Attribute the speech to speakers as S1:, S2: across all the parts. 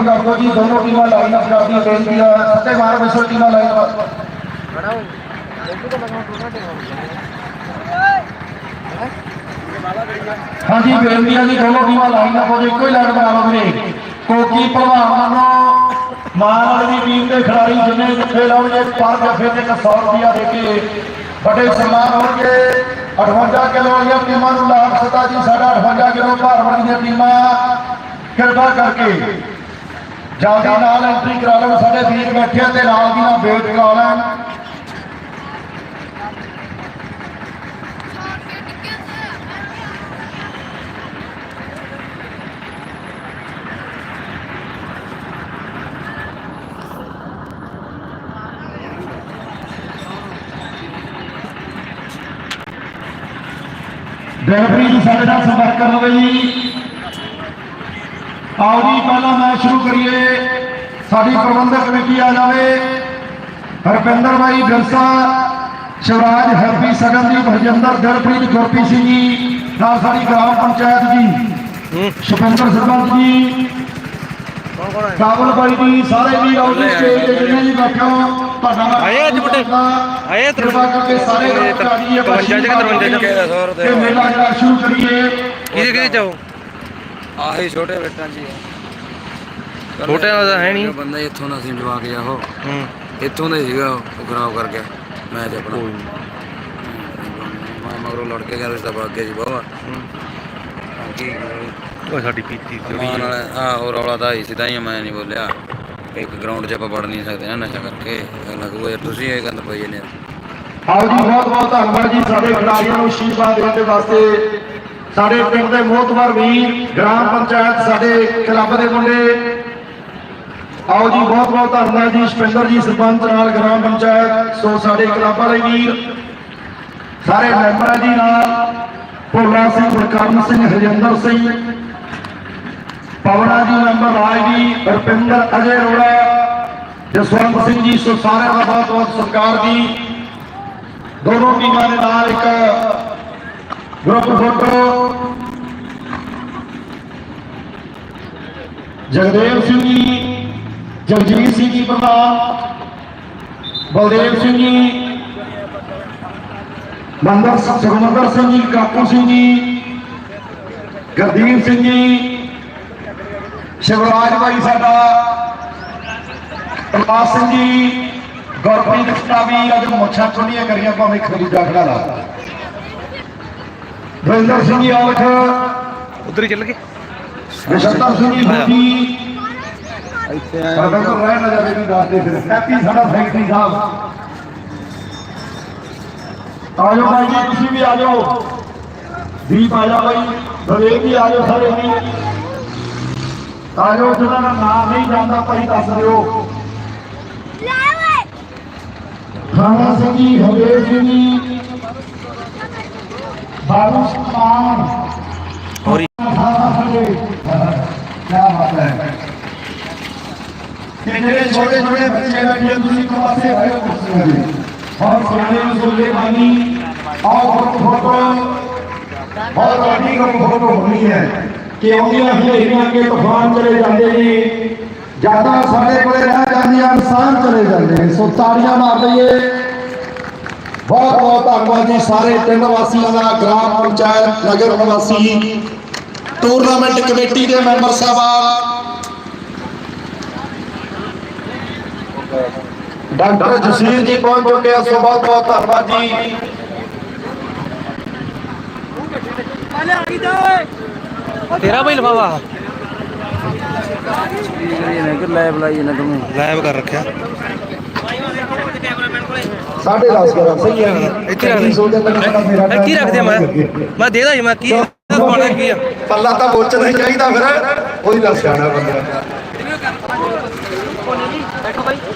S1: Line ਕਰ ਦਿਓ ਜੀ, ਦੋਨੋਂ ਟੀਮਾਂ ਲਾਈਨ ਕਰਦੀਆਂ ਬੇਨਤੀ ਹੈ ਸੱਤੇ ਮਾਰ ਵਿਸ਼ਵ ਟੀਮਾਂ ਲਾਈਨ ਅਪ। ਹਾਂਜੀ ਬੇਨਤੀ ਹੈ ਜੀ, ਦੋਨੋਂ ਟੀਮਾਂ ਲਾਈਨ ਹੋ ਜਾਓ, ਇੱਕੋ ਹੀ ਲਾਈਨ ਬਣਾ ਲਓ ਵੀਰੇ। ਕੋਕੀ ਭਲਵਾਨ ਵੱਲੋਂ ਮਾਨ ਵਾਲੀ ਟੀਮ ਦੇ ਖਿਡਾਰੀ ਜਿੰਨੇ ਜੱਫੇ ਲਾਉਣਗੇ ਪਰ ਜੱਫੇ ਤੇ 100 ਰੁਪਿਆ ਦੇ ਕੇ ਵੱਡੇ ਸਨਮਾਨ ਹੋਣਗੇ। 58 ਕਿਲੋ ਵਾਲੀਆਂ ਟੀਮਾਂ ਨੂੰ ਲਾਭ ਸਤਾ ਜੀ, ਸਾਡਾ 58 ਕਿਲੋ ਭਾਰ ਵਾਲੀਆਂ ਟੀਮਾਂ ਕਿਰਪਾ ਕਰਕੇ ਜਲਦੀ ਨਾਲ ਐਂਟਰੀ ਕਰਾ ਲੈਣ ਸਾਡੇ ਵੀਰ ਬੈਠੇ ਆ ਤੇ ਨਾਲ ਦੀ ਨਾਲ ਵੇਟ ਕਰਾ ਲੈਣ। ਰੈਫਰੀ ਸਾਡੇ ਨਾਲ ਸੰਪਰਕ ਕਰ ਜੀ ਆਓ ਜੀ ਪਹਿਲਾਂ ਮੈਚ ਸ਼ੁਰੂ ਕਰੀਏ। ਸਾਡੀ ਪ੍ਰਬੰਧਕ ਕਮੇਟੀ ਆ ਜਾਵੇ। ਹਰਪਿੰਦਰ ਭਾਈ ਬਿਰਸਾ ਸ਼ਿਵਰਾਜ ਹੈਪੀ ਸਗਨਦੀਪ ਹਰਜਿੰਦਰ ਦਿਲਪ੍ਰੀਤ ਗੁਰਪ੍ਰੀਤ ਸਿੰਘ ਜੀ ਨਾਲ ਸਾਡੀ ਗ੍ਰਾਮ ਪੰਚਾਇਤ ਜੀ ਸ਼ਪਿੰਦਰ ਸਰਪੰਚ ਜੀ ਕਾਬਲ ਭਾਈ ਜੀ ਸਾਰੇ ਵੀ ਆਓ ਜੀ ਸਟੇਜ ਤੇ ਜਿੰਨੇ ਜੀ ਬੈਠੇ ਤੁਹਾਡਾ
S2: ਆਏ ਅੱਜ ਬੁੱਢੇ? ਆਏ
S1: ਕਿਰਪਾ ਕਰਕੇ ਸਾਰੇ
S2: ਇਹ 53 ਚ ਕਿ 53 ਚ?
S1: ਤੇ ਮੇਲਾ ਜਿਹੜਾ ਸ਼ੁਰੂ ਕਰੀਏ।
S2: ਕਿਹਦੇ ਕਿਹਦੇ ਚਾਓ
S3: ਆਹੀ ਛੋਟੇ ਬੇਟਾਂ ਜੀ
S2: ਛੋਟਿਆਂ ਦਾ ਹੈ ਨਹੀਂ।
S3: ਬੰਦਾ ਇੱਥੋਂ ਦਾ ਸੀ ਜਵਾ ਕੇ ਆਹੋ
S2: ਹੂੰ।
S3: ਇੱਥੋਂ ਦਾ ਹੀ ਸੀਗਾ ਉਹ ਖਰਾਬ ਕਰ ਗਿਆ ਮੈਚ ਆਪਣਾ।
S2: ਕੋਈ
S3: ਮਗਰੋਂ ਲੜ ਕੇ ਗਿਆ ਰਿਸ਼ਤਾ ਭਾਗ ਗਿਆ ਜੀ ਬਾਵਾ
S2: ਉਹ ਸਾਡੀ ਪੀਤੀ
S3: ਆ ਉਹ ਰੌਲਾ ਤਾਂ ਹੀ ਸੀ ਤਾਂ ਹੀ ਮੈਂ ਨਹੀਂ ਬੋਲਿਆ। ਇੱਕ ਗਰਾਊਂਡ 'ਚ ਆਪਾਂ ਵੜ ਨਹੀਂ ਸਕਦੇ ਨਾ ਨਸ਼ਾ ਕਰਕੇ। ਲੱਗੂਗਾ ਤੁਸੀਂ ਇਹ ਗੰਦ ਪਈ ਨੇ
S1: ਆਓ ਜੀ ਬਹੁਤ ਬਹੁਤ ਧੰਨਵਾਦ ਜੀ ਸਾਡੇ ਖਿਡਾਰੀਆਂ ਨੂੰ ਅਸ਼ੀਰਵਾਦ ਦੇਣ ਦੇ ਵਾਸਤੇ। ਸਾਡੇ ਪਿੰਡ ਦੇ ਮੋਹਤਵਰ ਵੀਰ, ਗ੍ਰਾਮ ਪੰਚਾਇਤ ਸਾਡੇ ਕਲੱਬ ਦੇ ਮੁੰਡੇ। ਆਓ ਜੀ ਬਹੁਤ ਬਹੁਤ ਧੰਨਵਾਦ ਜੀ ਸ਼ਪਿੰਦਰ ਜੀ, ਸਰਪੰਚ ਨਾਲ ਗ੍ਰਾਮ ਪੰਚਾਇਤ, ਸੋ ਸਾਡੇ ਕਲੱਬ ਵਾਲੇ ਵੀਰ, ਸਾਰੇ ਮੈਂਬਰਾਂ ਜੀ ਨਾਲ, ਭੋਲਾ ਸਿੰਘ ਗੁਰਕਰਨ ਸਿੰਘ, ਹਰਜਿੰਦਰ ਸਿੰਘ, ਪਵਨਾ ਜੀ, ਮੈਂਬਰ ਰਾਜ ਜੀ, ਰੁਪਿੰਦਰ ਅਜੇ ਅਰੋੜਾ ਜਸਵੰਤ ਸਿੰਘ ਜੀ, ਸੋ ਸਾਰਿਆਂ ਦਾ ਬਹੁਤ ਬਹੁਤ ਸਤਿਕਾਰ ਜੀ। ਦੋਨੋਂ ਟੀਮਾਂ ਦੇ ਨਾਲ ਇੱਕ ਗਰੁੱਪ ਫੋਟੋ ਜਗਦੇਵ ਸਿੰਘ ਜੀ ਜਗਜੀਤ ਸਿੰਘ ਜੀ ਪ੍ਰਧਾਨ ਬਲਦੇਵ ਸਿੰਘ ਜੀ ਮੰਦਰ ਸੁਖਮੰਦਰ ਸਿੰਘ ਜੀ ਕਾਪੂ ਸਿੰਘ ਜੀ ਗੁਰਦੀਪ ਸਿੰਘ ਜੀ ਸ਼ਿਵਰਾਜ ਭਾਈ ਸਾਡਾ ਪ੍ਰਕਾਸ਼ ਸਿੰਘ ਜੀ ਗੁਰਪ੍ਰੀਤ ਸਿੰਘ ਵੀ ਅੱਜ ਮੁੱਛਾਂ ਚੁੰਨੀਆਂ ਕਰੀਆਂ ਭਾਵੇਂ ਖਰੀਦਾ ਖੜਾ ਲਾ। ਦਵਿੰਦਰ ਸਿੰਘ ਜੀ ਆਵਖ
S2: ਉਧਰ ਹੀ ਚੱਲ ਗਏ।
S1: ਵਿਸ਼ਵਤਾ ਸਿੰਘ ਜੀ ਜੀ ਸਾਡਾ ਤੋਂ ਰਹਿ ਨਾ ਜਾਵੇ ਵੀ ਦੱਸ ਦੇ ਫਿਰ। ਹੈਪੀ ਸਾਡਾ ਸੈਕਟਰੀ ਸਾਹਿਬ। ਆਜੋ ਭਾਈ ਜੀ ਤੁਸੀਂ ਵੀ ਆਜੋ। ਦੀਪ ਆ ਜਾ ਭਾਈ। ਬਲੇਵ ਵੀ ਆਜੋ ਸਾਰੇ ਜੀ ਆਜੋ ਜਿਹਨਾਂ ਦਾ ਨਾਮ ਨਹੀਂ ਜਾਣਦਾ ਭਾਈ ਦੱਸ ਦਿਓ। ਖਾਣਾ ਸਿੰਘ ਜੀ ਹਵੇਲ ਸਿੰਘ ਜੀ बारूस कुमार
S2: और
S1: क्या बात है कितने छोटे छोटे बच्चे और सोने और फ़ोटो होनी है कि ਉਹਦੀਆਂ ਹਨੇਰੀਆਂ ਕੇ ਤੂਫਾਨ ਚਲੇ ਜਾਂਦੇ ਨੇ ਜਿਆਦਾ ਸਾਡੇ ਕੋਲੇ ਰਹਿ ਜਾਂਦੀਆਂ ਇਨਸਾਨ ਚਲੇ ਜਾਂਦੇ ਨੇ ਸੋ ਬਹੁਤ ਬਹੁਤ ਧੰਨਵਾਦ ਜੀ ਸਾਰੇ ਪਿੰਡ ਵਾਸੀਆਂ ਦਾ ਗ੍ਰਾਮ ਪੰਚਾਇਤ ਨਗਰ ਨਿਵਾਸੀ ਟੂਰਨਾਮੈਂਟ ਕਮੇਟੀ ਦੇ ਮੈਂਬਰ ਸਾਹਿਬਾਨ ਡਾਕਟਰ ਜਸੀਰ ਜੀ ਪਹੁੰਚ ਚੁੱਕੇ ਆ ਸੋ ਬਹੁਤ ਬਹੁਤ ਧੰਨਵਾਦ ਜੀ
S2: ਤੇਰਾ ਬਈ ਲਫਾਵਾ
S3: ਇਹ ਕਿ ਲਾਈਵ ਲਾਈ ਨਾ ਤੂੰ
S2: ਲਾਈਵ ਕਰ ਰੱਖਿਆ
S1: ਸਾਢੇ 10 ਕਰਾਂ ਸਹੀ ਹੈ
S2: ਇੱਥੇ ਰੱਖ
S1: ਤੱਕ ਸਾਡਾ ਮੇਰਾ
S2: ਦੇ ਕੀ ਰੱਖਦੇ ਮੈਂ ਮੈਂ ਦੇਦਾ ਸੀ ਮੈਂ ਕੀ ਪਾਉਣਾ ਕੀ ਆ?
S1: ਪੱਲਾ ਤਾਂ ਬੋਚਣਾ ਹੀ ਚਾਹੀਦਾ ਫਿਰ। ਉਹੀ ਦਾ ਸਿਆਣਾ ਬੰਦਾ।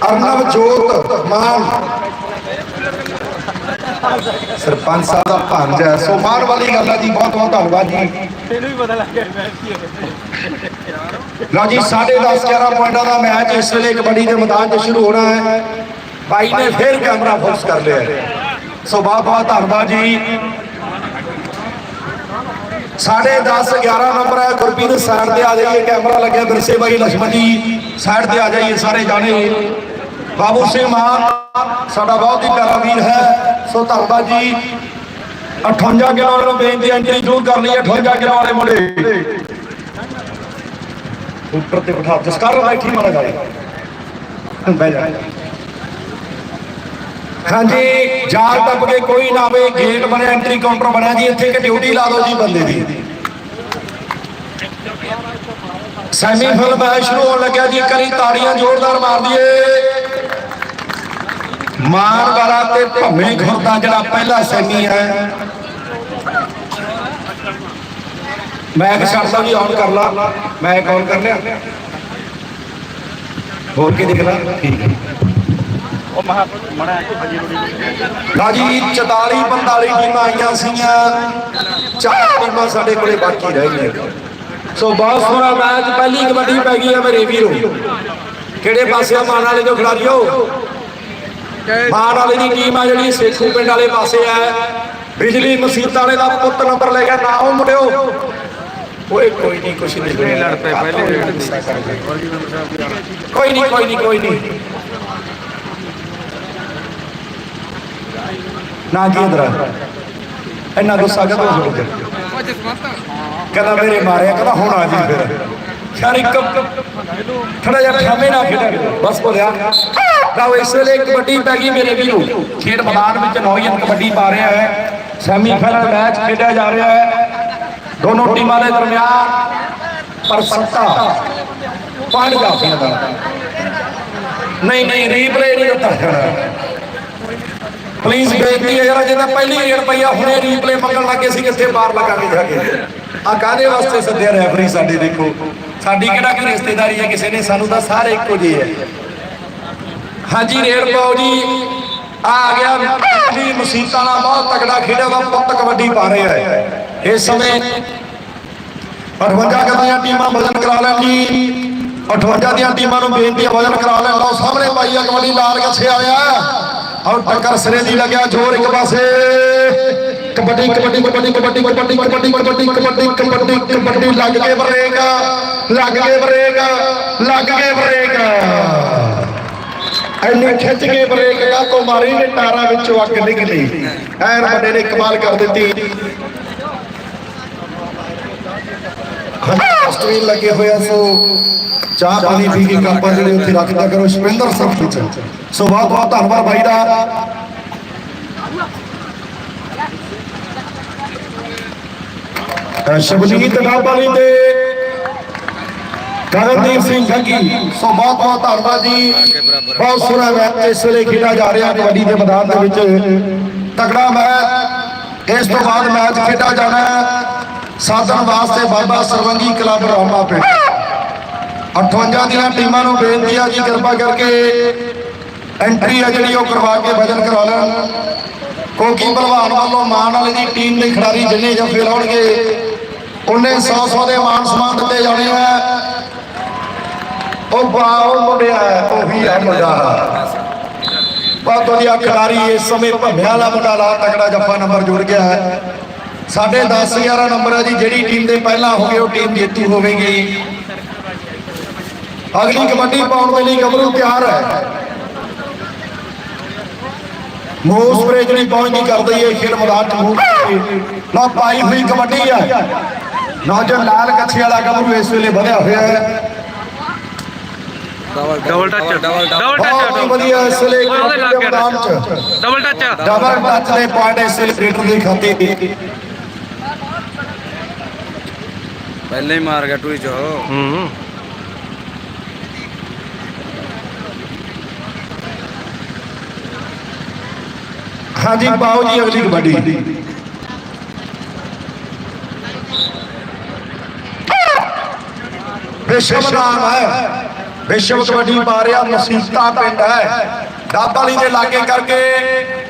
S1: ਅਰਨਵ ਜੋਤ ਮਾਨ। ਸਰਪੰਚ ਸਾਹਿਬ ਦਾ ਪੰਜ ਹੈ। ਸੋ ਮਾਣ ਵਾਲੀ ਗੱਲ ਹੈ ਜੀ। ਬਹੁਤ ਬਹੁਤ ਧੰਨਵਾਦ ਜੀ।
S2: ਤੈਨੂੰ ਵੀ ਪਤਾ ਲੱਗ ਗਿਆ ਮੈਂ ਕੀ
S1: ਲਓ ਜੀ 10:30 11 ਪੁਆਇੰਟਾਂ ਦਾ ਮੈਚ ਇਸ ਵੇਲੇ ਕਬੱਡੀ ਦੇ ਮੈਦਾਨ 'ਚ ਸ਼ੁਰੂ ਹੋਣਾ ਹੈ। ਬਾਈ ਨੇ ਫਿਰ ਕੈਮਰਾ ਫੋਕਸ ਕਰ ਲਿਆ ਸੋ ਬਹੁਤ ਬਹੁਤ ਧੰਨਵਾਦ ਜੀ। ਸਾਡੇ 10 11 ਨੰਬਰ ਹੈ, ਗੁਰਪ੍ਰੀਤ ਸਾਈਡ ਤੇ ਆ ਜਾਈਏ। ਕੈਮਰਾ ਲੱਗਿਆ ਬਿਰਸੇ ਬਾਈ ਲక్ష్ਮਣ ਜੀ ਸਾਈਡ ਤੇ ਆ ਜਾਈਏ ਸਾਰੇ ਜਾਣੇ। ਬਾਬੂ ਸਿੰਘ ਮਾਨ ਸਾਡਾ ਬਹੁਤ ਹੀ ਪਿਆਰਾ ਵੀਰ ਹੈ। ਸੋ ਧੰਨਵਾਦ ਜੀ। 58 ਕਿਲੋ ਵਾਲੇ ਨੂੰ ਬੇਨਤੀ ਐਂਟਰੀ ਜ਼ਰੂਰ ਕਰ ਲਈ 58 ਕਿਲੋ ਵਾਲੇ ਮੁੰਡੇ। ਉੱਪਰ ਤੇ ਬਿਠਾ ਜਸਕਰ ਬੈਠੀ ਮਾਰਾ ਜਾਏ ਬਹਿ ਜਾ। ਹਾਂਜੀ, ਜਾਲ ਟੱਪ ਕੇ ਕੋਈ ਨਾ ਆਵੇ ਗੇਟ ਬਣਿਆ ਐਂਟਰੀ ਕਾਊਂਟਰ ਬਣਿਆ ਜੀ, ਇੱਥੇ ਇੱਕ ਡਿਊਟੀ ਲਾ ਦਿਓ ਜੀ ਬੰਦੇ ਦੀ। ਸੈਮੀ ਮੈਚ ਸ਼ੁਰੂ ਹੋਣ ਲੱਗਿਆ ਜੀ, ਕਰੀ ਤਾੜੀਆਂ ਜ਼ੋਰਦਾਰ ਮਾਰ ਦਈਏ। ਮਾਨ ਤੇ ਭੰਮੇ ਖੁਰਦਾ ਜਿਹੜਾ ਪਹਿਲਾ ਸੈਮੀ ਹੈ। ਮੈਂ ਇੱਕ ਛੱਡਦਾ ਜੀ ਆਨ ਕਰ ਲਾ। ਮੈਂ ਕਾਲ ਕਰ ਲਿਆ। ਹੋਰ ਕੀ ਦਿਖਦਾ ਠੀਕ ਹੈ ਜੀ 44 45 ਟੀਮਾਂ ਆਈਆਂ ਸੀਗੀਆਂ। ਚਾਰ ਟੀਮਾਂ ਸਾਡੇ ਕੋਲੇ ਬਾਕੀ ਰਹਿ ਗਈਆਂ। ਸੋ ਬਹੁਤ ਸੋਹਣਾ ਮੈਚ ਪਹਿਲੀ ਕਬੱਡੀ ਪੈ ਗਈ ਹੈ ਮੇਰੇ ਵੀਰੋ। ਕਿਹੜੇ ਪਾਸੇ ਆ? ਮਾਨ ਵਾਲੇ ਜੋ ਖਿਡਾਰੀਓ। ਮਾਨ ਵਾਲੇ ਦੀ ਟੀਮ ਆ ਜਿਹੜੀ ਸੇਖੂ ਪਿੰਡ ਵਾਲੇ ਪਾਸੇ ਆ। ਬਿਜਲੀ ਮਸੀਤ ਵਾਲੇ ਦਾ ਪੁੱਤ ਨੰਬਰ ਲੈ ਕੇ ਨਾ ਉਹ ਮੁੰਡਿਓ ਓਏ ਕੋਈ ਨਹੀਂ ਕੁਛ ਨਹੀਂ। ਲੜ ਪਏ ਪਹਿਲੇ ਕੋਈ ਨਹੀਂ ਕੋਈ ਨਹੀਂ ਕੋਈ ਨਹੀਂ। ਨਾ ਕੀ ਅੰਦਰ ਇੰਨਾ ਗੁੱਸਾ ਕਦੋਂ ਹੋ ਗਿਆ ਕਹਿੰਦਾ ਮੇਰੇ ਮਾਰਿਆ, ਕਹਿੰਦਾ ਹੁਣ ਆ ਜੀ ਫਿਰ। ਯਾਰ ਇੱਕ ਥੋੜਾ ਜਿਹਾ ਠਾਮੇ ਨਾ ਖੇਡਾਂ ਬਸ ਬੋਲਿਆ ਲਓ, ਇਸ ਵੇਲੇ ਕਬੱਡੀ ਪੈ ਗਈ ਮੇਰੇ ਵੀਰੋ। ਖੇਡ ਮੈਦਾਨ ਵਿੱਚ ਨੌਜਵਾਨ ਕਬੱਡੀ ਪਾ ਰਿਹਾ ਹੈ। ਸੈਮੀ ਮੈਚ ਖੇਡਿਆ ਜਾ ਰਿਹਾ ਹੈ। ਦੋਨੋਂ ਟੀਮਾਂ ਦੇ ਦਰਮਿਆਨ ਪਰ ਸੱਤਾ ਪੰਜ ਦਾ ਨਹੀਂ ਨਹੀਂ ਰੀਪਲੇ ਨਹੀਂ ਦਿੱਤਾ ਜਾਣਾ। ਪਲੀਜ਼ ਬੇਨਤੀ ਹੈ ਯਾਰ ਜਿਹਦਾ ਪਹਿਲੀ ਰੇਡ ਪਈਆ ਹੁਣੇ ਰੀਪਲੇ ਮੰਗਣ ਲੱਗੇ ਸੀ ਕਿੱਥੇ ਬਾਹਰ ਲਗਾਗੇ ਜਾ ਕੇ। ਆ ਕਾਦੇ ਵਾਸਤੇ ਸੱਦਿਆ ਰੈਫਰੀ ਸਾਡੇ ਦੇਖੋ? ਸਾਡੀ ਕਿਹੜਾ ਕੋਈ ਰਿਸ਼ਤੇਦਾਰੀ ਹੈ ਕਿਸੇ ਨੇ? ਸਾਨੂੰ ਤਾਂ ਸਾਰੇ ਇੱਕੋ ਜਿਹੇ ਹੈ ਹਾਂਜੀ, ਰੇਡ ਪਾਓ ਜੀ। ਆ ਗਿਆ ਜੀ ਮਸੀਤਾਂ ਨਾਲ ਬਹੁਤ ਤਕੜਾ ਖੇਡਿਆ ਦਾ ਪੁੱਤ ਕਬੱਡੀ ਪਾ ਰਿਹਾ ਹੈ। ਇਸ ਸਮੇਂ 58 ਦੀਆਂ ਟੀਮਾਂ ਵਜਨ ਕਰਾ ਲੈਣ ਜੀ। 58 ਦੀਆਂ ਟੀਮਾਂ ਨੂੰ ਬੇਨਤੀ ਵਜਨ ਕਰਾ ਲੈਣ ਲਓ। ਸਾਹਮਣੇ ਪਾਈ ਕਬੱਡੀ, ਲਾਲ ਗੱਛੇ ਆਇਆ ਔਰ ਟੱਕਰ ਸਿਰੇ ਦੀ ਲੱਗਿਆ ਜ਼ੋਰ ਇੱਕ ਪਾਸੇ। ਕਬੱਡੀ ਕਬੱਡੀ ਕਬੱਡੀ ਕਬੱਡੀ ਕਬੱਡੀ ਕਬੱਡੀ ਕਬੱਡੀ ਕਬੱਡੀ ਕਬੱਡੀ ਕਬੱਡੀ ਲੱਗ ਕੇ ਬਰੇਕ। ਲੱਗ ਕੇ ਬਰੇਕ, ਲੱਗ ਕੇ ਬਰੇਕ। ਐਨੇ ਖਿੱਚ ਕੇ ਬ੍ਰੇਕ ਕਾਕੋ ਮਾਰੀ ਨੇ ਟਾਰਾਂ ਵਿੱਚੋਂ ਅੱਗ ਨਿਕਲੀ। ਐਨ ਵੱਡੇ ਨੇ ਕਮਾਲ ਕਰ ਦਿੱਤੀ। ਸਟ੍ਰੀਨ ਲੱਗੇ ਹੋਇਆ ਸੋ ਚਾਹ ਪਾਣੀ ਪੀ ਕੇ ਕੱਪਾਂ ਜਿਹੜੇ ਉੱਥੇ ਰੱਖਦਾ ਕਰੋ। ਸ਼ਪਿੰਦਰ ਸਿੰਘ ਵਿੱਚ ਸੋ ਬਹੁਤ ਬਹੁਤ ਧੰਨਵਾਦ ਬਾਈ ਦਾ। ਸ਼ਬਨੀਤ ਨਾਬਾਲੀ ਦੇ ਕਰਨਦੀਪ ਸਿੰਘ ਗੱਗੀ ਸੋ ਬਹੁਤ ਬਹੁਤ ਧੰਨਵਾਦ ਜੀ। ਬਹੁਤ ਸੋਹਣਾ ਮੈਚ ਇਸ ਵੇਲੇ ਖੇਡਿਆ ਜਾ ਰਿਹਾ ਕਬੱਡੀ ਦੇ ਮੈਦਾਨ ਦੇ ਵਿੱਚ। ਤਕੜਾ ਮੈਚ ਇਸ ਤੋਂ ਬਾਅਦ ਮੈਚ ਖੇਡਿਆ ਜਾਣਾ ਹੈ। ਸਾਧਨ ਵਾਸਤੇ ਬਾਬਾ ਸਰਵੰਗੀ ਕਲੱਬ ਰੌਮਾ ਪਿੰਡ 58 ਦੀਆਂ ਟੀਮਾਂ ਨੂੰ ਬੇਨਤੀ ਆ ਜੀ, ਕਿਰਪਾ ਕਰਕੇ ਐਂਟਰੀ ਆ ਜਿਹੜੀ ਉਹ ਕਰਵਾ ਕੇ ਵਜਨ ਕਰਾ ਲੈਣ। ਕੋਕੀ ਭਲਵਾਨ ਵੱਲੋਂ ਮਾਨ ਵਾਲੇ ਦੀ ਟੀਮ ਦੇ ਖਿਡਾਰੀ ਜਿੰਨੇ ਜੱਫੇ ਲਾਉਣਗੇ ਉਹਨੇ 100 100 ਦੇ ਮਾਨ ਸਨਮਾਨ ਦਿੱਤੇ ਜਾਣੇ ਆ। ਉਹ ਬਾਉ ਮੁੰਡਿਆ ਉਹੀ ਆ, ਮੁੰਡਾ ਬਹੁਤ ਵਧੀਆ ਖਿਡਾਰੀ ਇਸ ਸਮੇਂ ਭੰਮਿਆਂ ਵਾਲਾ ਮੁੰਡਾ ਲਾ ਤਕੜਾ ਜੱਫਾ ਨੰਬਰ ਜੁੜ ਗਿਆ ਹੈ। ਸਾਡੇ 10 11 ਨੰਬਰ ਹੈ ਜੀ ਜਿਹੜੀ ਟੀਮ ਦੇ ਪਹਿਲਾਂ ਹੋ ਗਏ ਉਹ ਟੀਮ ਜੇਤੂ ਹੋਵੇਗੀ। ਅਗਲੀ ਕਬੱਡੀ ਪਾਉਣ ਦੇ ਲਈ ਗੱਭਰੂ ਤਿਆਰ ਹੈ। ਮੂੰਹ ਸਪਰੇ ਜਿਹੜੀ ਪਹੁੰਚਦੀ ਕਰਦੀ ਹੈ ਖੇਡ ਮੈਦਾਨ ਚ ਮੂੰਹ। ਨਾ ਪਾਈ ਹੋਈ ਕਬੱਡੀ ਹੈ ਨੌਜਵਾਨ ਲਾਲ ਕੱਛੇ ਵਾਲਾ ਗੱਭਰੂ ਇਸ ਵੇਲੇ ਵਧਿਆ ਹੋਇਆ ਹੈ।
S2: ਡਬਲ ਟੱਚ ਡਬਲ ਟੱਚ
S1: ਵਧੀਆ ਇਸ ਵੇਲੇ ਮੈਦਾਨ ਚ।
S2: ਡਬਲ ਟੱਚ
S1: ਡਬਲ ਟੱਚ ਦੇ ਪੁਆਇੰਟ ਇਸ ਸੈਲੀਬ੍ਰੇਟਰ ਦੇ ਖਾਤੇ
S3: ਪਹਿਲੇ ਹੀ ਮਾਰ ਗਿਆ ਟੂਈ ਚੋ।
S2: ਹੂੰ।
S1: ਹਾਂਜੀ ਪਾਓ ਜੀ ਅਗਲੀ ਕਬੱਡੀ। ਵਿਸ਼ਵ ਨਾਮ ਹੈ। ਵਿਸ਼ਵ ਕਬੱਡੀ ਪਾ ਰਿਹਾ ਮਸੀਤਾ ਪਿੰਡ ਹੈ। ਦਾਬਾਲੀ ਦੇ ਲਾਗੇ ਕਰਕੇ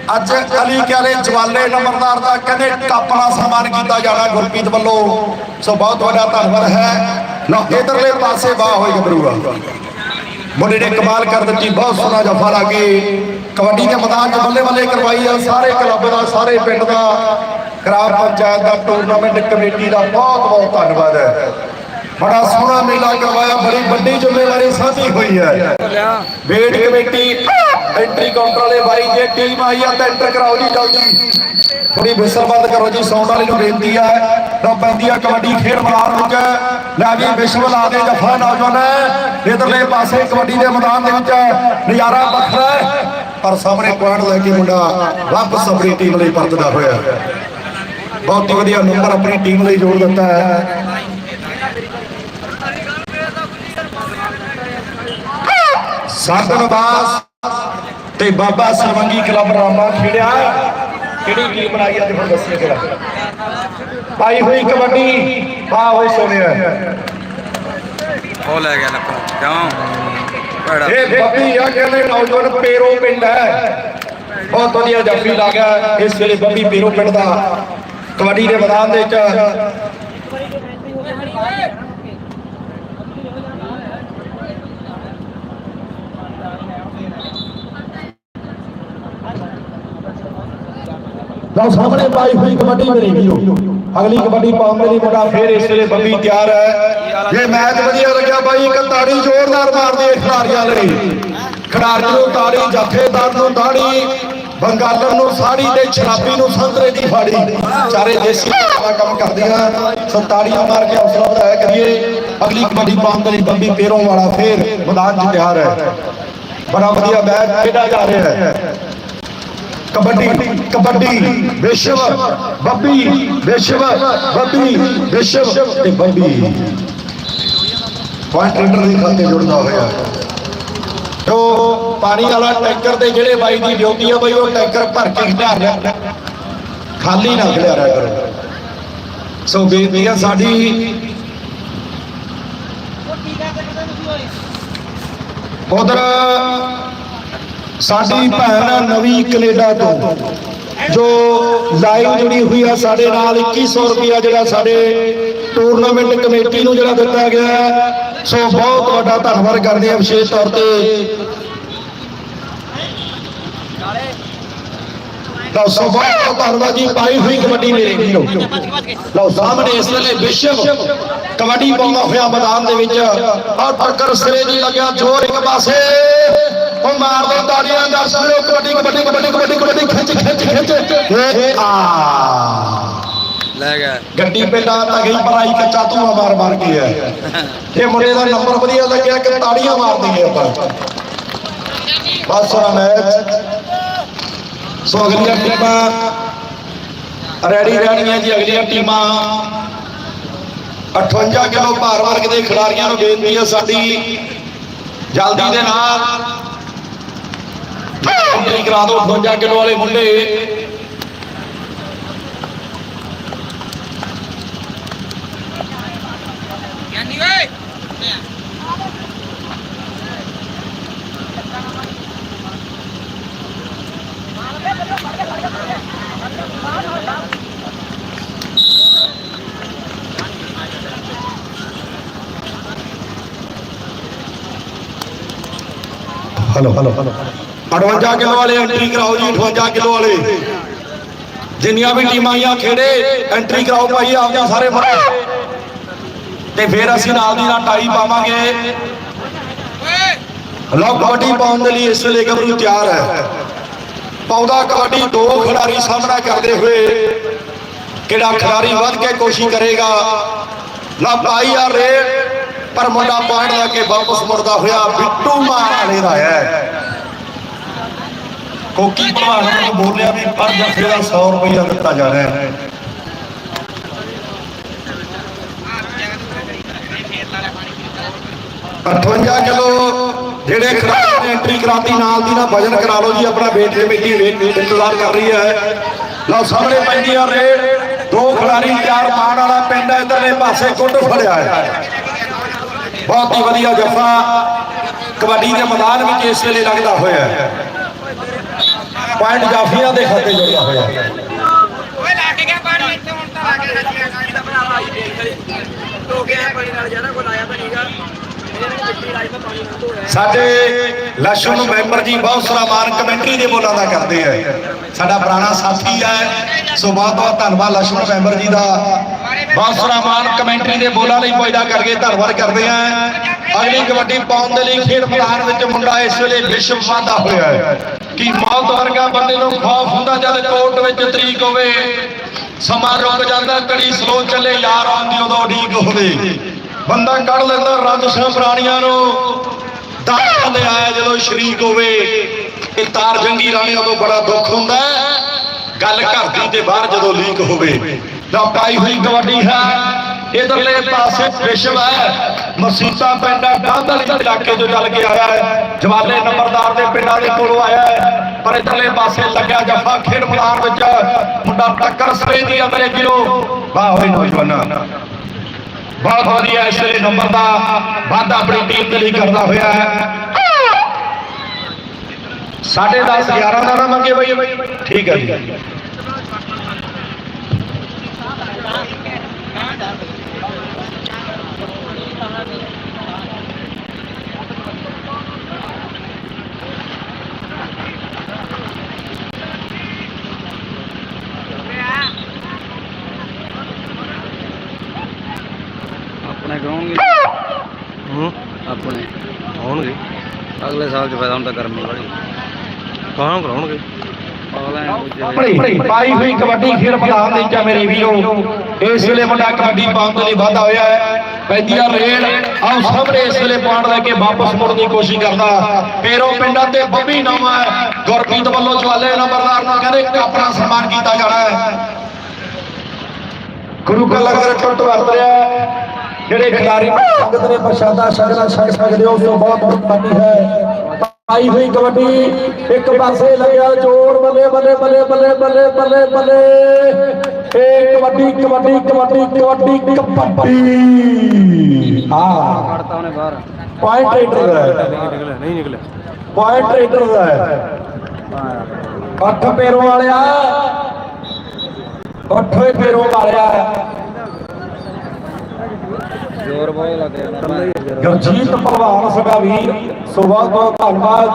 S1: ਅੱਜ ਅਲੀ ਕਿਆਲੇ ਜਵਾਲੇ ਨੰਬਰਦਾਰ ਦਾ ਕਹਿੰਦੇ ਕੱਪ ਨਾਲ ਸਨਮਾਨ ਕੀਤਾ ਜਾਣਾ ਗੁਰਪ੍ਰੀਤ ਵੱਲੋਂ। ਸੋ ਬਹੁਤ ਵੱਡਾ ਧੰਨਵਾਦ ਹੈ। ਲੋ ਇਧਰਲੇ ਪਾਸੇ ਬਾਹ ਹੋਈ ਗੱਭਰੂਆ। ਮੁੰਡੇ ਨੇ ਕਮਾਲ ਕਰ ਦਿੱਤੀ ਬਹੁਤ ਸੋਹਣਾ ਜਫਾ ਲਾ ਕੇ। ਕਬੱਡੀ ਦੇ ਮੈਦਾਨ 'ਚ ਬੱਲੇ ਬੱਲੇ ਕਰਵਾਈ ਆ। ਸਾਰੇ ਕਲੱਬ ਦਾ ਸਾਰੇ ਪਿੰਡ ਦਾ ਗ੍ਰਾਮ ਪੰਚਾਇਤ ਦਾ ਟੂਰਨਾਮੈਂਟ ਕਮੇਟੀ ਦਾ ਬਹੁਤ ਬਹੁਤ ਧੰਨਵਾਦ ਹੈ। ਬੜਾ ਸੋਹਣਾ ਮੇਲਾ ਕਰਵਾਇਆ ਬੜੀ ਵੱਡੀ ਜ਼ਿੰਮੇਵਾਰੀ ਸਾਂਭੀ ਹੋਈ ਹੈ। ਵੇਟ ਕਮੇਟੀ ਐਂਟਰੀ ਕਾਊਂਟਰ ਵਾਲੇ ਬਾਈ ਜੇ ਟੀਮ ਆਈ ਆ ਤਾਂ ਐਂਟਰ ਕਰਾਓ ਜੀ ਜਲਦੀ। ਥੋੜੀ ਵਿਸਲ ਬੰਦ ਕਰੋ ਜੀ ਸਾਊਂਡ ਵਾਲੇ ਨੂੰ ਬੇਨਤੀ ਹੈ ਤਾਂ ਪੈਂਦੀ ਆ ਕਬੱਡੀ ਖੇਡ ਮੈਦਾਨ ਵਿੱਚ। ਲੈ ਵੀ ਵਿਸ਼ਵ ਲਾ ਦੇ ਜਫਾ ਨੌਜਵਾਨ। ਇਧਰਲੇ ਪਾਸੇ ਕਬੱਡੀ ਦੇ ਮੈਦਾਨ ਦੇ ਵਿੱਚ ਨਜ਼ਾਰਾ ਵੱਖਰਾ ਪਰ ਸਾਹਮਣੇ ਪੁਆਇੰਟ ਲੈ ਕੇ ਮੁੰਡਾ ਵਾਪਸ ਆਪਣੀ ਟੀਮ ਲਈ ਪਰਤਦਾ ਹੋਇਆ ਬਹੁਤ ਵਧੀਆ ਨੰਬਰ ਆਪਣੀ ਟੀਮ ਲਈ ਜੋੜ ਦਿੱਤਾ ਹੈ। ਸੰਤ ਨਵਾਸ ਤੇ ਬਾਬਾ ਸਰਵੰਗੀ ਕਲੱਬ ਰਾਮਾ ਖੇੜਿਆ ਕਿਹੜੀ ਟੀਮ ਬਣਾਈ ਅੱਜ ਹੁਣ ਦੱਸਿਓ ਕਿਹੜਾ ਪਾਈ ਹੋਈ ਕਬੱਡੀ ਪਾ ਹੋਈ ਸੋਨਿਆ
S3: ਉਹ ਲੈ ਗਿਆ ਲੱਕੋਂ ਕਿਉਂ ਭੜਾ।
S1: ਇਹ ਬੱਬੀ ਆ ਕਹਿੰਦੇ ਨੌਜਵਾਨ ਪੇਰੋ ਪਿੰਡ ਹੈ। ਬਹੁਤ ਵਧੀਆ ਜੱਫੀ ਲਾ ਗਿਆ ਇਸ ਵੇਲੇ ਬੱਬੀ ਪੇਰੋ ਪਿੰਡ ਦਾ। ਕਬੱਡੀ ਦੇ ਮੈਦਾਨ ਦੇ ਵਿੱਚ। ਲਓ ਸਾਹਮਣੇ ਪਾਈ ਹੋਈ ਕਬੱਡੀ ਮੇਰੇ ਵੀਰੋ। ਅਗਲੀ ਕਬੱਡੀ ਪਾਉਣ ਲਈ ਮੁੰਡਾ, ਫੇਰ ਇਸ ਵੇਲੇ ਬੱਬੀ ਤਿਆਰ ਹੈ। ਜੇ ਮੈਚ ਵਧੀਆ ਲੱਗਿਆ ਬਾਈ, ਇੱਕ ਤਾੜੀ ਜ਼ੋਰਦਾਰ ਮਾਰਦੀ ਹੈ ਖਿਡਾਰੀਆਂ ਲਈ ਖਿਡਾਰੀ ਨੂੰ ਤਾੜੀ, ਜਥੇਦਾਰ ਨੂੰ ਤਾੜੀ, ਬੰਗਾਲਰ ਨੂੰ ਸਾੜੀ ਤੇ ਸ਼ਰਾਬੀ ਨੂੰ ਸੰਤਰੇ ਦੀ ਫਾੜੀ। ਚਾਰੇ ਦੇਸੀ ਦਾ ਕੰਮ ਕਰਦੀਆਂ। ਸੋ ਤਾੜੀਆਂ ਮਾਰ ਕੇ ਹੌਸਲਾ ਵਧਾਇਆ ਕਰੀਏ। ਅਗਲੀ ਕਬੱਡੀ ਪਾਉਣ ਲਈ ਬੰਬੀ ਪੇਰੋਂ ਵਾਲਾ ਫੇਰ ਮੈਦਾਨ 'ਚ ਤਿਆਰ ਹੈ। ਬੜਾ ਵਧੀਆ ਮੈਚ ਖੇਡਿਆ ਜਾ ਰਿਹਾ ਹੈ। ਕਬੱਡੀ ਕਬੱਡੀ ਵਿਸ਼ਵ ਬੱਬੀ ਵਿਸ਼ਵ ਬੱਬੀ ਵਿਸ਼ਵ ਤੇ ਬੱਬੀ। ਪੁਆਇੰਟ ਰੇਡਰ ਦੇ ਖਾਤੇ ਜੁੜਦਾ ਹੋਇਆ। ਜੋ ਪਾਣੀ ਵਾਲਾ ਟੈਂਕਰ ਦੇ ਜਿਹੜੇ ਬਾਈ ਦੀ ਡਿਊਟੀ ਆ ਬਈ ਉਹ ਟੈਂਕਰ ਭਰ ਕੇ ਖਿਡਾਰ ਲਿਆ ਖਾਲੀ ਨਾ ਖਿਡਾਰਿਆ ਕਰੋ। ਸੋ ਬੇਨਤੀ ਆ ਸਾਡੀ ਉਧਰ ਸਾਡੀ ਭੈਣ ਨਵੀਂ ਕੈਨੇਡਾ ਤੋਂ, ਜੋ ਲਾਈਵ ਜੁੜੀ ਹੋਈ ਆ ਸਾਡੇ ਨਾਲ 2100 ਰੁਪਿਆ ਜਿਹੜਾ ਸਾਡੇ ਟੂਰਨਾਮੈਂਟ ਕਮੇਟੀ ਨੂੰ ਜਿਹੜਾ ਦਿੱਤਾ ਗਿਆ ਸੋ ਬਹੁਤ ਵੱਡਾ ਧੰਨਵਾਦ ਕਰਦੇ ਆ ਵਿਸ਼ੇਸ਼ ਤੌਰ ਤੇ। ਲਓ, ਸੋ ਬਹੁਤ ਧੰਨਵਾਦ ਜੀ, ਪਾਈ ਹੋਈ ਕਬੱਡੀ ਮੇਰੇ ਵੀਰੋ। ਲਓ, ਸਾਹਮਣੇ ਇਸ ਵੇਲੇ ਵਿਸ਼ਵ ਕਬੱਡੀ ਪਾਉਂਦਾ ਹੋਇਆ ਮੈਦਾਨ ਦੇ ਵਿੱਚ ਔਰ ਟੱਕਰ ਸਿਰੇ ਦੀ ਲੱਗਿਆ, ਜ਼ੋਰ ਇੱਕ ਪਾਸੇ। ਉਹ ਮਾਰ ਦੋ ਤਾੜੀਆਂ ਦਾ ਸਿਰੋ ਕਬੱਡੀ ਕਬੱਡੀ ਕਬੱਡੀ ਕਬੱਡੀ ਕਬੱਡੀ ਖਿੱਚ ਖਿੱਚ ਖਿੱਚ। ਇਹ ਆ।
S3: ਲੈ ਗਿਆ।
S1: ਗੱਡੀ ਪਹਿਲਾਂ ਤਾਂ ਗਈ ਪਰਾਈ ਕੱਚਾ ਧੂਆ ਮਾਰ ਮਾਰ ਕੇ ਹੈ ਇਹ ਮੁੰਡੇ ਦਾ ਨੰਬਰ ਵਧੀਆ ਲੱਗਿਆ ਕਿ ਤਾੜੀਆਂ ਮਾਰ ਦਈਏ ਆਪਾਂ। ਬਸ ਸੋਹਣਾ ਮੈਚ। ਸੋ ਅਗਲੀਆਂ ਟੀਮਾਂ ਰੈਡੀ ਰਹਿਣੀਆਂ ਜੀ ਅਗਲੀਆਂ ਟੀਮਾਂ। 58 ਕਿਲੋ ਭਾਰ ਵਰਗ ਦੇ ਖਿਡਾਰੀਆਂ ਨੂੰ ਬੇਨਤੀ ਹੈ ਸਾਡੀ ਜਲਦੀ ਦੇ ਨਾਲ। ਕਰਾ ਦਿਓ 58 ਕਿਲੋ ਵਾਲੇ ਮੁੰਡੇ 58 ਕਿਲੋ ਵਾਲੇ ਐਂਟਰੀ ਕਰਾਓ ਜੀ 58 ਕਿਲੋ ਵਾਲੇ। ਜਿੰਨੀਆਂ ਵੀ ਟੀਮਾਂ ਆਈਆਂ, ਖੇੜੇ ਐਂਟਰੀ ਕਰਾਓ ਭਾਈ, ਆਪਦੇ ਸਾਰੇ ਮੁੰਡੇ ਤੇ ਫਿਰ ਅਸੀਂ ਨਾਲ ਦੀ ਨਾਲ ਟਾਈ ਪਾਵਾਂਗੇ। ਲਓ, ਕਬੱਡੀ ਪਾਉਣ ਦੇ ਲਈ ਇਸ ਵੇਲੇ ਗੱਭਰੂ ਤਿਆਰ ਹੈ। ਪਾਉਂਦਾ ਕਬੱਡੀ, ਦੋ ਖਿਡਾਰੀ ਸਾਹਮਣਾ ਕਰਦੇ ਹੋਏ। ਕਿਹੜਾ ਖਿਡਾਰੀ ਵੱਧ ਕੇ ਕੋਸ਼ਿਸ਼ ਕਰੇਗਾ? ਲਾ ਪਾਈ ਆ ਰੇਡ, ਪਰ ਮੁੰਡਾ ਪੁਆਇੰਟ ਲੈ ਕੇ ਵਾਪਸ ਮੁੜਦਾ ਹੋਇਆ, ਬਿੱਟੂ ਮਾਨ ਵਾਲੇ ਦਾ ਹੈ। ਕੋਕੀ ਭਲਵਾਨ ਨੇ ਬੋਲਿਆ ਵੀ ਪਰ ਜੱਫੇ ਦਾ 100 ਰੁਪਇਆ ਦਿੱਤਾ ਜਾ ਰਿਹਾ ਹੈ। ਅਠਵੰਜਾ ਕਿਲੋ ਜਿਹੜੇ ਖਿਡਾਰੀ ਨੇ ਐਂਟਰੀ ਕਰਾਤੀ, ਨਾਲ ਦੀ ਨਾਲ ਵਜਨ ਕਰਾ ਲਓ ਜੀ, ਆਪਣਾ ਵੇਟ ਕਮੇਟੀ ਵੇਟ ਇੰਤਜ਼ਾਰ ਕਰ ਰਹੀ ਹੈ। ਲਓ ਸਾਹਮਣੇ ਪੈਂਦੀ ਆ ਰੇਡ ਦੋ ਖਿਡਾਰੀ ਤਿਆਰ ਮਾਣ ਵਾਲਾ ਪਿੰਡ ਹੈ, ਇਧਰਲੇ ਪਾਸੇ ਕੁੱਟ ਫੜਿਆ ਹੈ। ਬਹੁਤ ਹੀ ਵਧੀਆ ਜੱਫਾ ਕਬੱਡੀ ਦੇ ਮੈਦਾਨ ਵਿੱਚ ਇਸ ਵੇਲੇ ਲੱਗਦਾ ਹੋਇਆ ਹੈ। ਪੁਆਇੰਟ ਜਾਫੀਆਂ ਦੇ ਖਾਤੇ ਜੁੜਦਾ ਹੋਇਆ।
S4: ਓਏ ਲਾ ਕੇ ਗਿਆ ਪਾਣੀ ਇੱਥੇ ਹੁਣ ਤਾਂ ਆ ਗਿਆ ਜੀ ਦਾ ਭਰਾਵਾ ਆਈ ਦੇਖ ਧੋ ਗਿਆ ਪਾਣੀ ਨਾਲ ਜ਼ਿਆਦਾ ਕੋਲ ਆਇਆ ਤਾਂ ਨਹੀਂਗਾ
S1: ਸਾਡੇ ਲਸ਼ਣ ਮੈਂਬਰ ਜੀ ਬਹੁਤ ਸਾਰਾ ਮਾਨ ਕਮੈਂਟਰੀ ਦੇ ਬੋਲਾਂ ਦਾ ਕਰਦੇ ਆ। ਸਾਡਾ ਪੁਰਾਣਾ ਸਾਥੀ ਹੈ ਸੋ ਬਹੁਤ ਬਹੁਤ ਧੰਨਵਾਦ ਲਸ਼ਣ ਮੈਂਬਰ ਜੀ ਦਾ। ਬਹੁਤ ਸਾਰਾ ਮਾਨ ਕਮੈਂਟਰੀ ਦੇ ਬੋਲਾਂ ਲਈ ਪੁੱਜਦਾ ਕਰਕੇ ਧੰਨਵਾਦ ਕਰਦੇ ਆ। ਅਗਲੀ ਕਬੱਡੀ ਪਾਉਣ ਦੇ ਲਈ ਖੇਡ ਮੈਦਾਨ ਵਿੱਚ ਮੁੰਡਾ ਇਸ ਵੇਲੇ ਵਿਸ਼ਵ ਵਾਧਾ ਹੋਇਆ ਹੈ। ਕਿ ਮੌਤ ਵਰਗਾ ਬੰਦੇ ਨੂੰ ਖੌਫ ਹੁੰਦਾ ਜਦ ਕੋਰਟ ਵਿੱਚ ਤਰੀਕ ਹੋਵੇ, ਸਮਾਂ ਰੁਕ ਜਾਂਦਾ, ਕੜੀ ਸਲੋ ਚੱਲੇ, ਯਾਰ ਆਉਂਦੀ ਉਦੋਂ ਉਡੀਕ ਹੋਵੇ। ਬੰਦਾ ਕੱਢ ਲੈਂਦਾ ਰੰਜਸ਼ਾਂ ਪ੍ਰਾਣੀਆਂ ਨੂੰ। ਦਾਖਲ ਦੇ ਆਇਆ ਜਦੋਂ ਸ਼ਰੀਕ ਹੋਵੇ। ਇਹ ਤਾਰ ਜੰਗੀ ਰਾਣੀ ਉਦੋਂ ਬੜਾ ਦੁੱਖ ਹੁੰਦਾ ਗੱਲ ਘਰ ਦੀ ਤੇ ਬਾਹਰ ਜਦੋਂ ਲੀਕ ਹੋਵੇ। ਤਾਂ ਪਾਈ ਹੋਈ ਕਬੱਡੀ ਹੈ। ਇਧਰਲੇ ਪਾਸੇ ਵਿਸ਼ਵ ਹੈ। ਮਸੀਤਾ ਪਿੰਡਾ ਗੰਧ ਵਾਲੀ ਇਲਾਕੇ ਤੋਂ ਚੱਲ ਕੇ ਆਇਆ ਹੈ। ਜਵਾਲੇ ਨੰਬਰਦਾਰ ਦੇ ਪਿੰਡਾਂ ਦੇ ਕੋਲੋਂ ਆਇਆ ਹੈ। ਪਰ ਇਧਰਲੇ ਪਾਸੇ ਲੱਗਿਆ ਜੱਫਾ ਖੇਡ ਮੈਦਾਨ ਵਿੱਚ। ਮੁੰਡਾ ਟੱਕਰ ਸਰੇ ਦੀ ਅੰਗਰੇਜ਼ੀ ਨੂੰ ਵਾਹ ਹੋਏ ਨੌਜਵਾਨਾਂ। ਬਹੁਤ ਵਧੀਆ ਇਸ ਵੇਲੇ ਨੰਬਰ ਦਾ ਵਾਧਾ ਆਪਣੀ ਟੀਮ ਦੇ ਲਈ ਕਰਦਾ ਹੋਇਆ ਹੈ। ਸਾਢੇ 10 11 ਦਾ ਨਾ ਮੰਗੇ ਬਈ। ਠੀਕ ਹੈ ਜੀ
S3: ਆਪਣੇ ਕਰਾਉਣਗੇ
S2: ਹੂੰ
S3: ਆਪਣੇ
S2: ਆਉਣਗੇ
S3: ਸਾਲ ਚ ਫਾਇਦਾ ਹੁੰਦਾ ਗਰਮੀ ਵਾਲੀ।
S2: ਕਹਾਂ ਕਰਾਉਣਗੇ
S1: ਆਪਣੀ ਪਾਈ ਹੋਈ ਕਬੱਡੀ ਖੇਡ ਮੈਦਾਨ ਦੇ ਵਿੱਚ ਆ ਮੇਰੇ ਵੀਰੋ ਇਸ ਵੇਲੇ ਮੁੰਡਾ ਕਬੱਡੀ ਪਾਉਣ ਦੇ ਲਈ ਵਾਧਾ ਹੋਇਆ ਹੈ। ਪੈਂਦੀ ਆ ਰੇਡ ਆਓ ਸਾਹਮਣੇ ਇਸ ਵੇਲੇ ਪੁਆਇੰਟ ਲੈ ਕੇ ਵਾਪਸ ਮੁੜਨ ਦੀ ਕੋਸ਼ਿਸ਼ ਕਰਦਾ। ਪੇਰੋ ਪਿੰਡਾਂ ਤੇ ਬੰਬੀ ਨਾਮਾ ਹੈ। ਗੁਰਪ੍ਰੀਤ ਵੱਲੋਂ ਜਵਾਲੇ ਨੰਬਰਦਾਰ ਨੂੰ ਕਹਿੰਦੇ ਆਪਣਾ ਸਨਮਾਨ ਕੀਤਾ ਜਾਣਾ ਹੈ। ਗੁਰੂ ਕਾ ਲੰਗਰ ਟੁੱਟ ਵਰਤ ਰਿਹਾ ਹੈ। ਜਿਹੜੇ ਖਿਡਾਰੀ ਸੰਗਤ ਨੇ ਪ੍ਰਸ਼ਾਦਾ ਛਕਣਾ ਛਕ ਸਕਦੇ ਹੋ ਉਸ ਤੋਂ ਬਹੁਤ ਬਹੁਤ ਪਾਣੀ ਹੈ। ਆਈ ਹੋਈ ਕਬੱਡੀ ਇੱਕ ਪਾਸੇ ਲੱਗਿਆ ਜੋਰ ਬੱਲੇ ਬੱਲੇ ਬੱਲੇ ਬੱਲੇ ਬੱਲੇ ਬੱਲੇ ਬੱਲੇ। ਇਹ ਕਬੱਡੀ ਕਬੱਡੀ ਕਬੱਡੀ ਕਬੱਡੀ ਕਬੱਡੀ। ਹਾਂ।
S3: ਕੱਢਤਾ ਉਹਨੇ ਬਾਹਰ
S1: ਪੁਆਇੰਟ ਰੇਡਰ ਦਾ
S2: ਨਿਕਲਿਆ ਨਹੀਂ ਨਿਕਲਿਆ।
S1: ਪੁਆਇੰਟ ਰੇਡਰ ਦਾ ਹੈ। ਅੱਠ ਪੈਰੋਂ ਵਾਲਿਆ। ਅੱਠੇ ਪੈਰੋਂ ਵਾਲਿਆ।
S3: ਜ਼ੋਰ ਬਹੁਤ ਲੱਗ ਰਿਹਾ।
S1: ਗੁਰਜੀਤ ਭਲਵਾਨ ਸਾਡਾ ਵੀਰ ਸੋ ਬਹੁਤ ਬਹੁਤ ਧੰਨਵਾਦ।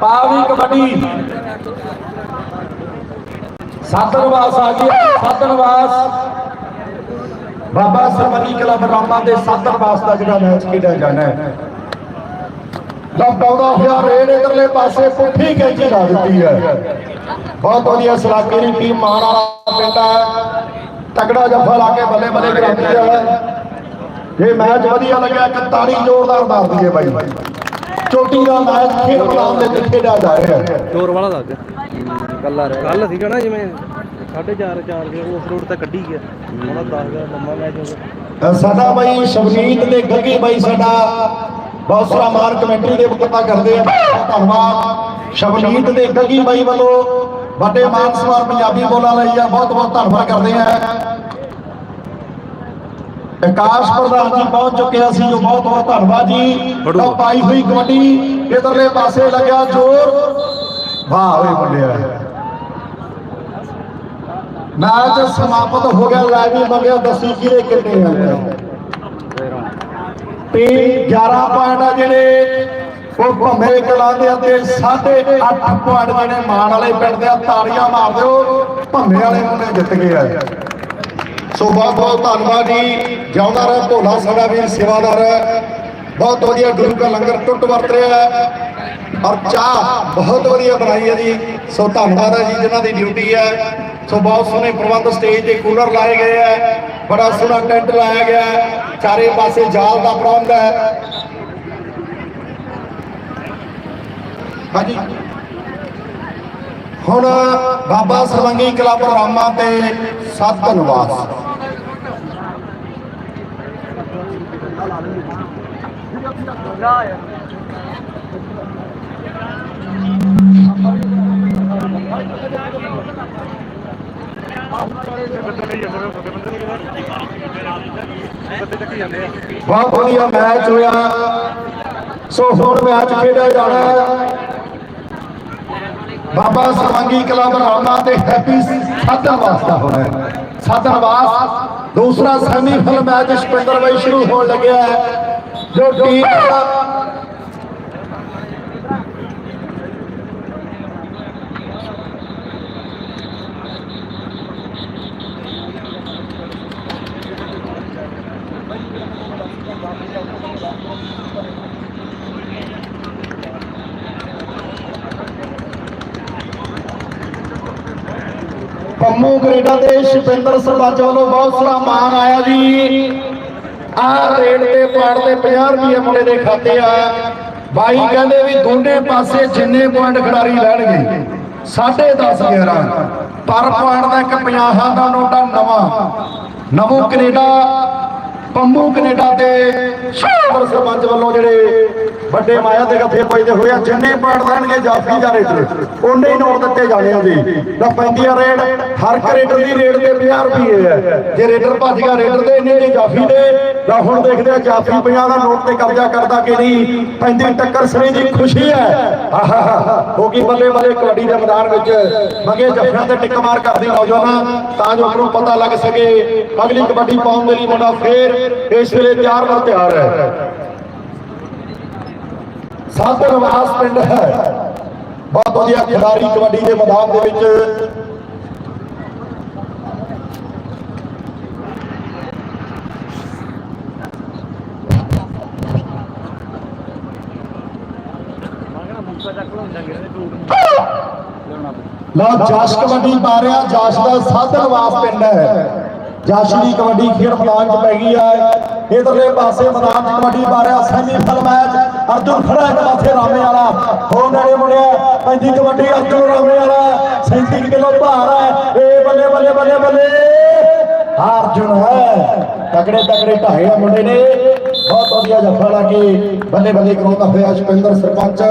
S1: ਪਾਵੀ ਕਬੱਡੀ। ਸਾਧਨਵਾਸ ਆ ਗਿਆ ਸਾਧਨਵਾਸ ਬਾਬਾ ਸਰਵਨੀ ਕਲੱਬ ਰਾਮਾ ਦੇ ਸਾਧਨਵਾਸ ਦਾ ਜਿਹੜਾ ਮੈਚ ਖੇਡਿਆ ਜਾਣਾ ਹੈ। ਲਪਟਾਉਂਦਾ ਹੋਇਆ ਰੇਡ ਇਧਰਲੇ ਪਾਸੇ ਪੁੱਠੀ ਕੈਂਚੀ ਲਾ ਦਿੱਤੀ ਹੈ। ਬਹੁਤ ਵਧੀਆ ਸਲਾਕੇ ਦੀ ਟੀਮ ਮਾਨ ਵਾਲਾ ਪਿੰਡ ਹੈ। ਤਗੜਾ ਜੱਫਾ ਲਾ ਕੇ ਬੱਲੇ ਬੱਲੇ ਕਰਾਉਂਦੀ ਹੈ। ਇਹ ਮੈਚ ਵਧੀਆ ਲੱਗਿਆ ਇੱਕ ਤਾੜੀ ਜ਼ੋਰਦਾਰ ਮਾਰ ਦਈਏ ਬਾਈ। ਚੋਟੀ ਦਾ ਮੈਚ ਖੇਡ ਮੈਦਾਨ ਦੇ ਵਿੱਚ ਖੇਡਿਆ ਜਾ ਰਿਹਾ ਹੈ।
S2: ਚੋਰ ਵਾਲਾ ਦੱਸ
S3: ਕੱਲਾ ਰਹਿ
S2: ਕੱਲ ਸੀਗਾ ਨਾ ਜਿਵੇਂ 4:30 4 ਦੇ ਉਸ ਰੋਡ ਤੇ ਕੱਢੀ ਗਿਆ। ਹੁਣ 10 ਦਾ ਲੰਮਾ ਮੈਚ ਹੋ ਗਿਆ।
S1: ਸਾਡਾ ਬਾਈ ਸ਼ਬਨੀਤ ਤੇ ਗੱਗੀ ਬਾਈ ਸਾਡਾ ਬਹੁਤ ਸਾਰਾ ਮਾਰ ਕਮੈਂਟਰੀ ਦੇ ਵਕਤਾ ਕਰਦੇ ਆ। ਧੰਨਵਾਦ। ਸ਼ਬਨੀਤ ਤੇ ਗੱਗੀ ਬਾਈ ਵੱਲੋਂ ਵੱਡੇ ਮਾਨ ਸਵਾਰ ਪੰਜਾਬੀ ਬੋਲਾਂ ਲਈ ਆ। ਬਹੁਤ ਬਹੁਤ ਧੰਨਵਾਦ ਕਰਦੇ ਆ। ਆਕਾਸ਼ ਪ੍ਰਧਾਨ ਜੀ ਪਹੁੰਚ ਚੁੱਕਿਆ ਸੀ ਜੋ ਬਹੁਤ ਬਹੁਤ ਧੰਨਵਾਦ ਜੀ। ਤਾਂ ਪਾਈ ਹੋਈ ਕਬੱਡੀ ਇਧਰਲੇ ਪਾਸੇ ਲੱਗਿਆ ਜ਼ੋਰ। ਵਾਹ ਓਏ ਮੁੰਡਿਆ। ਮੈਚ ਸਮਾਪਤ ਹੋ ਗਿਆ ਲੈ ਵੀ ਮੰਗਿਆ ਦੱਸੀ ਕਿਹੜੇ ਕਿੰਨੇ ਆ। ਟੀਮ 11 ਪੁਆਇੰਟ ਆ ਜਿਹੜੇ ਉਹ ਭੰਮੇ ਕਲਾਂ ਦੇ ਅਤੇ 8.5 ਪੁਆਇੰਟ ਜਿਹੜੇ ਮਾਨ ਵਾਲੇ ਪਿੰਡ ਦੇ ਆ ਤਾੜੀਆਂ ਮਾਰ ਦਿਓ ਭੰਮੇ ਵਾਲੇ ਮੁੰਡੇ ਜਿੱਤ ਗਏ ਆ। ਸੋ ਬਹੁਤ ਬਹੁਤ ਧੰਨਵਾਦ ਜੀ। ਜਿਉਂਦਾ ਰਹਿ, ਭੋਲਾ ਸਾਡਾ ਵੀਰ ਸੇਵਾਦਾਰ ਹੈ। ਬਹੁਤ ਵਧੀਆ ਗੁਰੂ ਦਾ ਲੰਗਰ ਟੁੱਟ ਵਰਤ ਰਿਹਾ ਹੈ। ਔਰ ਚਾਹ ਬਹੁਤ ਵਧੀਆ ਬਣਾਈ ਹੈ ਜੀ। ਸੋ ਧੰਨਵਾਦ ਹੈ ਜੀ, ਜਿਨ੍ਹਾਂ ਦੀ ਡਿਊਟੀ ਹੈ। ਸੋ ਬਹੁਤ ਸੋਹਣੇ ਪ੍ਰਬੰਧ ਸਟੇਜ ਤੇ ਕੂਲਰ ਲਾਏ ਗਏ ਹੈ। ਬੜਾ ਸੋਹਣਾ ਟੈਂਟ ਲਾਇਆ ਗਿਆ ਹੈ। ਚਾਰੇ ਪਾਸੇ ਜਾਲ ਦਾ ਪ੍ਰਬੰਧ ਹੈ। ਹਾਂਜੀ। ਹੁਣ ਬਾਬਾ ਸਰਵੰਗੀ ਕਲੱਬ ਰਾਮਾ ਤੇ ਸਤ ਨਿਵਾਸ। ਬਹੁਤ ਵਧੀਆ ਮੈਚ ਹੋਇਆ। ਸੋ ਹੁਣ ਮੈਚ ਖੇਡਿਆ ਜਾਣਾ। ਬਾਬਾ ਸਰਵੰਗੀ ਕਲੱਬ ਰਾਮਾ ਤੇ ਹੈਪੀ ਸਾਧਨਵਾਸ ਦਾ ਹੋਣਾ ਹੈ। ਸਾਧਨਵਾਸ ਦੂਸਰਾ ਸੈਮੀਫਾਈਨਲ ਮੈਚ ਸਪਿੰਦਰ ਬਾਈ ਸ਼ੁਰੂ ਹੋਣ ਲੱਗਿਆ ਹੈ। ਜੋ ਟੀਮ ਪੰਮੂ ਕੈਨੇਡਾ ਦੇ ਸ਼ਿਪਿੰਦਰ ਸਰਪੰਚ ਵੱਲੋਂ ਬਹੁਤ ਸਾਰਾ ਮਾਣ ਆਇਆ ਜੀ। ਆਹ ਰੇਟ ਤੇ ਪਾੜ ਤੇ 50 ਰੁਪਏ ਮੁੰਡੇ ਦੇ ਖਾਤੇ ਆ। ਬਾਈ ਕਹਿੰਦੇ ਵੀ ਦੋਨੇ ਪਾਸੇ ਜਿੰਨੇ ਪੁਆਇੰਟ ਖਿਡਾਰੀ ਲੈਣਗੇ 10.5 11 ਪਰ ਪੁਆਇੰਟ ਦਾ ਇੱਕ 50 ਦਾ ਨੋਟਾ ਨਵਾਂ। ਨਵੋ ਕੈਨੇਡਾ ਪੰਮੂ ਕੈਨੇਡਾ ਤੇ ਸ਼ਾਹਪੁਰ ਸਰਪੰਚ ਵੱਲੋਂ ਜਿਹੜੇ ਵੱਡੇ ਮਾਇਆ ਦੇ ਗੱਫੇ ਪੈਦੇ ਹੋਏ ਆ, ਜਿੰਨੇ ਪਾੜ ਦੇਣਗੇ ਜਾਫੀ ਦਾ ਰੇਟ, ਉਹਨੇ ਹੀ ਨੋਟ ਦਿੱਤੇ ਜਾਣੇ ਆ ਤਾਂ ਪੈਂਦੀ ਆ ਰੇਟ, ਹਰ ਇੱਕ ਦੀ ਰੇਟ ਤੇ 50 ਰੁਪਏ ਹੈ ਜੇ ਰੇਟਰ ਭੱਜ ਗਿਆ, ਰੇਟਰ ਦੇ ਇੰਨੇ ਦੀ ਜਾਫੀ ਦੇ, ਤਾਂ ਹੁਣ ਦੇਖਦੇ ਆ ਜਾਫੀ 50 ਦਾ ਨੋਟ ਤੇ ਕਬਜ਼ਾ ਕਰਦਾ ਕਿ ਨਹੀਂ। ਪੈਂਦੀ ਟੱਕਰ ਸਰੀ ਦੀ ਖੁਸ਼ੀ ਹੈ ਆਹਾ, ਹੋ ਗਈ ਬੱਲੇ ਬੱਲੇ ਕਬੱਡੀ ਦੇ ਮੈਦਾਨ ਵਿੱਚ। ਮਗੇ ਜੱਫਿਆਂ ਤੇ ਟਿੱਕ ਮਾਰ ਕਰਦੇ ਨੌਜਵਾਨਾਂ, ਤਾਂ ਜੋ ਉਹਨੂੰ ਪਤਾ ਲੱਗ ਸਕੇ, ਅਗਲੀ ਕਬੱਡੀ ਪਾਉਣ ਦੇ ਲਈ ਮੁੰਡਾ ਫੇਰ ਇਸ ਵੇਲੇ ਤਿਆਰ ਬਰ ਤਿਆਰ ਹੈ। ਸਾਧਨ ਵਾਸ ਪਿੰਡ ਹੈ। ਬਹੁਤ ਵਧੀਆ ਖਿਡਾਰੀ ਕਬੱਡੀ ਦੇ ਮੈਦਾਨ ਦੇ ਵਿੱਚ। ਲਓ ਜਸ ਕਬੱਡੀ ਪਾ ਰਿਹਾ ਜਸ ਦਾ ਸਾਧਨ ਵਾਸ ਪਿੰਡ ਹੈ। ਜਸ ਦੀ ਕਬੱਡੀ ਖੇਡ ਮੈਦਾਨ 'ਚ ਪੈ ਗਈ ਹੈ। ਇਧਰਲੇ ਪਾਸੇ ਮੈਦਾਨ 'ਚ ਕਬੱਡੀ ਪਾ ਰਿਹਾ ਸੈਮੀਫਾਈਨਲ ਮੈਚ ਅਰਜੁਨ ਖੜਾ ਇੱਕ ਪਾਸੇ ਰਾਮੇ ਵਾਲਾ ਹੋ ਨੇੜੇ ਮੁੜਿਆ। ਪੈਂਦੀ ਕਬੱਡੀ, ਅਰਜੁਨ ਰਾਮੇ ਵਾਲਾ 37 ਕਿਲੋ ਭਾਰ ਹੈ। ਏ ਬੱਲੇ ਬੱਲੇ ਬੱਲੇ ਬੱਲੇ। ਅਰਜੁਨ ਹੈ। ਤਕੜੇ ਤਕੜੇ ਢਾਏ ਆ ਮੁੰਡੇ ਨੇ। ਬਹੁਤ ਵਧੀਆ ਜੱਫਾ ਲਾ ਕੇ ਬੱਲੇ ਬੱਲੇ ਕਰਾਉਂਦਾ ਹੋਇਆ ਸ਼ਪਿੰਦਰ ਸਰਪੰਚ।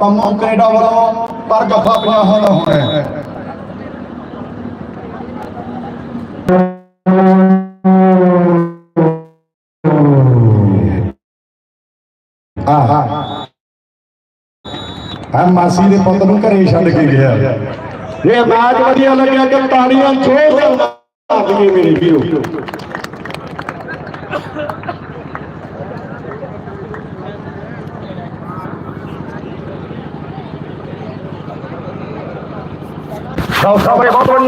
S1: ਪੰਮੂ ਕੈਨੇਡਾ ਵੱਲੋਂ ਪਰ ਜੱਫਾ 50 ਦਾ ਹੋਣਾ ਹੈ। ਆਹਾ ਆ ਮਾਸੀ ਦੇ ਪੁੱਤ ਨੂੰ ਘਰੇ ਛੱਡ ਕੇ ਗਿਆ ਇਹ ਮੈਚ ਵਧੀਆ ਲੱਗਿਆ ਕਿ ਤਾੜੀਆਂ ਜ਼ੋਰ ਨਾਲ ਮਾਰ ਦਈਏ ਮੇਰੇ ਵੀਰੋ ਸਾਊਥ ਬਹੁਤ ਵਧੀਆ